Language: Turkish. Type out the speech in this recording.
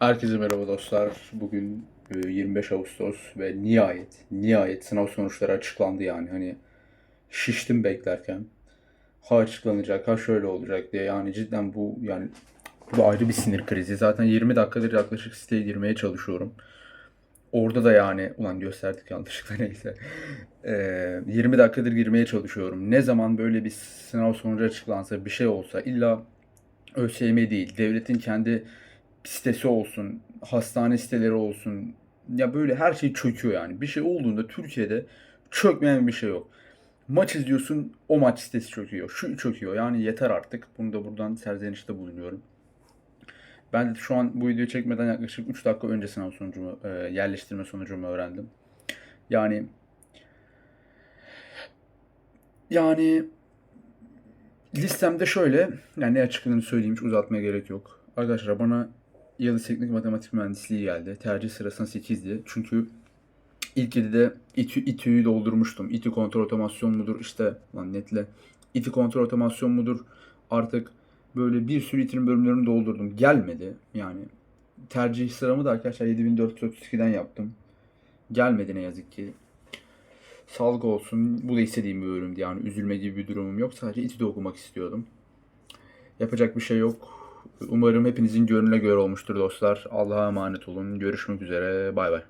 Herkese merhaba dostlar. Bugün e, 25 Ağustos ve nihayet, nihayet sınav sonuçları açıklandı yani. Hani şiştim beklerken. Ha açıklanacak, ha şöyle olacak diye. Yani cidden bu yani bu ayrı bir sinir krizi. Zaten 20 dakikadır yaklaşık siteye girmeye çalışıyorum. Orada da yani ulan gösterdik yanlışlıkla neyse. Ee, 20 dakikadır girmeye çalışıyorum. Ne zaman böyle bir sınav sonucu açıklansa bir şey olsa illa ÖSYM değil, devletin kendi sitesi olsun, hastane siteleri olsun. Ya böyle her şey çöküyor yani. Bir şey olduğunda Türkiye'de çökmeyen bir şey yok. Maç izliyorsun, o maç sitesi çöküyor. Şu çöküyor. Yani yeter artık. Bunu da buradan serzenişte bulunuyorum. Ben de şu an bu videoyu çekmeden yaklaşık 3 dakika önce sınav sonucumu, e, yerleştirme sonucumu öğrendim. Yani yani listemde şöyle, yani ne açıkladığını söyleyeyim hiç uzatmaya gerek yok. Arkadaşlar bana Yıldız Teknik Matematik Mühendisliği geldi. Tercih sırasına 8'di. Çünkü ilk 7'de İTÜ, İTÜ'yü doldurmuştum. İTÜ kontrol otomasyon mudur işte lan netle. İTÜ kontrol otomasyon mudur artık böyle bir sürü İTÜ'nün bölümlerini doldurdum. Gelmedi yani. Tercih sıramı da arkadaşlar 7432'den yaptım. Gelmedi ne yazık ki. Sağlık olsun. Bu da istediğim bir bölümdü yani. Üzülme gibi bir durumum yok. Sadece İTÜ'de okumak istiyordum. Yapacak bir şey yok. Umarım hepinizin gönlüne göre olmuştur dostlar. Allah'a emanet olun. Görüşmek üzere. Bay bay.